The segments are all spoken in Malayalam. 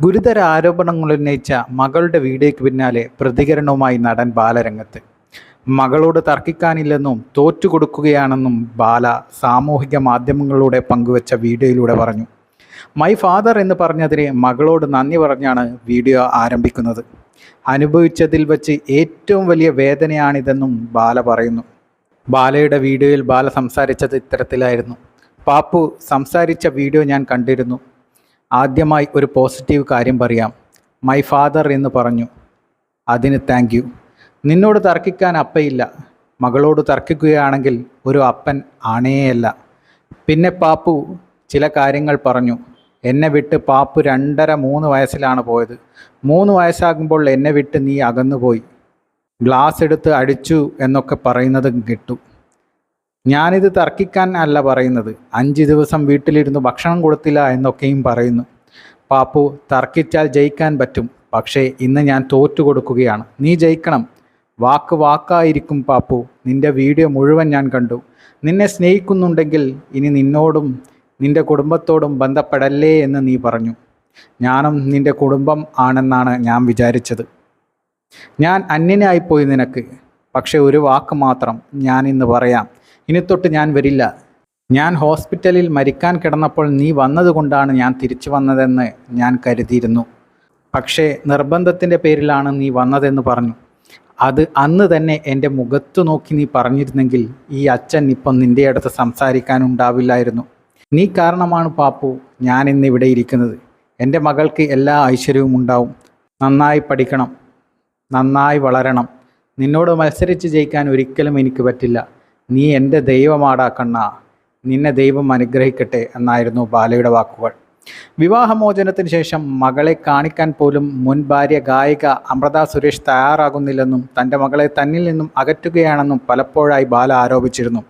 ഗുരുതര ആരോപണങ്ങൾ ഉന്നയിച്ച മകളുടെ വീഡിയോയ്ക്ക് പിന്നാലെ പ്രതികരണവുമായി നടൻ ബാലരംഗത്ത് മകളോട് തർക്കിക്കാനില്ലെന്നും തോറ്റുകൊടുക്കുകയാണെന്നും ബാല സാമൂഹിക മാധ്യമങ്ങളിലൂടെ പങ്കുവച്ച വീഡിയോയിലൂടെ പറഞ്ഞു. മൈ ഫാദർ എന്ന് പറഞ്ഞതിന് മകളോട് നന്ദി പറഞ്ഞാണ് വീഡിയോ ആരംഭിക്കുന്നത്. അനുഭവിച്ചതിൽ വച്ച് ഏറ്റവും വലിയ വേദനയാണിതെന്നും ബാല പറയുന്നു. ബാലയുടെ വീഡിയോയിൽ ബാല സംസാരിച്ചത് ഇത്തരത്തിലായിരുന്നു. പാപ്പു സംസാരിച്ച വീഡിയോ ഞാൻ കണ്ടിരുന്നു. ആദ്യമായി ഒരു പോസിറ്റീവ് കാര്യം പറയാം. മൈ ഫാദർ എന്ന് പറഞ്ഞു. അതിന് താങ്ക് യു നിന്നോട് തർക്കിക്കാൻ അപ്പയില്ല. മകളോട് തർക്കിക്കുകയാണെങ്കിൽ ഒരു അപ്പൻ ആണേയല്ല. പിന്നെ പാപ്പു ചില കാര്യങ്ങൾ പറഞ്ഞു. എന്നെ വിട്ട് പാപ്പു രണ്ടര മൂന്ന് വയസ്സിലാണ് പോയത്. മൂന്ന് വയസ്സാകുമ്പോൾ എന്നെ വിട്ട് നീ അകന്നുപോയി. ഗ്ലാസ് എടുത്ത് അടിച്ചു എന്നൊക്കെ പറയുന്നത് കിട്ടു. ഞാനിത് തർക്കിക്കാൻ അല്ല പറയുന്നത്. അഞ്ച് ദിവസം വീട്ടിലിരുന്ന് ഭക്ഷണം കൊടുത്തില്ല എന്നൊക്കെയും പറയുന്നു. പാപ്പു തർക്കിച്ചാൽ ജയിക്കാൻ പറ്റും. പക്ഷേ ഇന്ന് ഞാൻ തോറ്റു കൊടുക്കുകയാണ്. നീ ജയിക്കണം. വാക്ക് വാക്കായിരിക്കും പാപ്പു. നിന്റെ വീഡിയോ മുഴുവൻ ഞാൻ കണ്ടു. നിന്നെ സ്നേഹിക്കുന്നുണ്ടെങ്കിൽ ഇനി നിന്നോടും നിന്റെ കുടുംബത്തോടും ബന്ധപ്പെടല്ലേ എന്ന് നീ പറഞ്ഞു. ഞാനും നിന്റെ കുടുംബം ആണെന്നാണ് ഞാൻ വിചാരിച്ചത്. ഞാൻ അന്യനായിപ്പോയി നിനക്ക്. പക്ഷെ ഒരു വാക്ക് മാത്രം ഞാൻ പറയാം. ഇനി തൊട്ട് ഞാൻ വരില്ല. ഞാൻ ഹോസ്പിറ്റലിൽ മരിക്കാൻ കിടന്നപ്പോൾ നീ വന്നതുകൊണ്ടാണ് ഞാൻ തിരിച്ചു വന്നതെന്ന് ഞാൻ കരുതിയിരുന്നു. പക്ഷേ നിർബന്ധത്തിന്റെ പേരിലാണ് നീ വന്നതെന്ന് പറഞ്ഞു. അത് അന്ന് തന്നെ എന്റെ മുഖത്തു നോക്കി നീ പറഞ്ഞിരുന്നെങ്കിൽ ഈ അച്ഛൻ ഇപ്പം നിന്റെ അടുത്ത് സംസാരിക്കാനുണ്ടാവില്ലായിരുന്നു നീ കാരണമാണ് പാപ്പു ഞാൻ ഇന്ന് ഇവിടെ ഇരിക്കുന്നത്. എന്റെ മകൾക്ക് എല്ലാ ഐശ്വര്യവും ഉണ്ടാവും. നന്നായി പഠിക്കണം. നന്നായി വളരണം. നിന്നോട് മത്സരിച്ച് ജയിക്കാൻ ഒരിക്കലും എനിക്ക് പറ്റില്ല. നീ എന്റെ ദൈവമാടാ കണ്ണ. നിന്നെ ദൈവം അനുഗ്രഹിക്കട്ടെ എന്നായിരുന്നു ബാലയുടെ വാക്കുകൾ. വിവാഹമോചനത്തിന് ശേഷം മകളെ കാണിക്കാൻ പോലും മുൻ ഭാര്യ ഗായിക അമൃത സുരേഷ് തയ്യാറാകുന്നില്ലെന്നും തന്റെ മകളെ തന്നിൽ നിന്നും അകറ്റുകയാണെന്നും പലപ്പോഴായി ബാല ആരോപിച്ചിരുന്നു.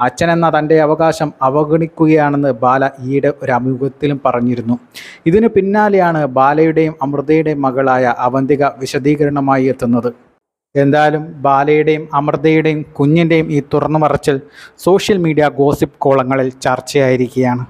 അച്ഛനെന്ന തന്റെ അവകാശം അവഗണിക്കുകയാണെന്ന് ബാല ഈയിടെ ഒരു അഭിമുഖത്തിലും പറഞ്ഞിരുന്നു. ഇതിനു പിന്നാലെയാണ് ബാലയുടെയും അമൃതയുടെയും മകളായ അവന്തിക വിശദീകരണമായി എത്തുന്നത്. എന്തായാലും ബാലയുടെയും അമൃതയുടെയും കുഞ്ഞിന്റെയും ഈ തുറന്നു മറച്ചിൽ സോഷ്യൽ മീഡിയ ഗോസിപ്പ് കോളങ്ങളിൽ ചർച്ചയായിരിക്കുകയാണ്.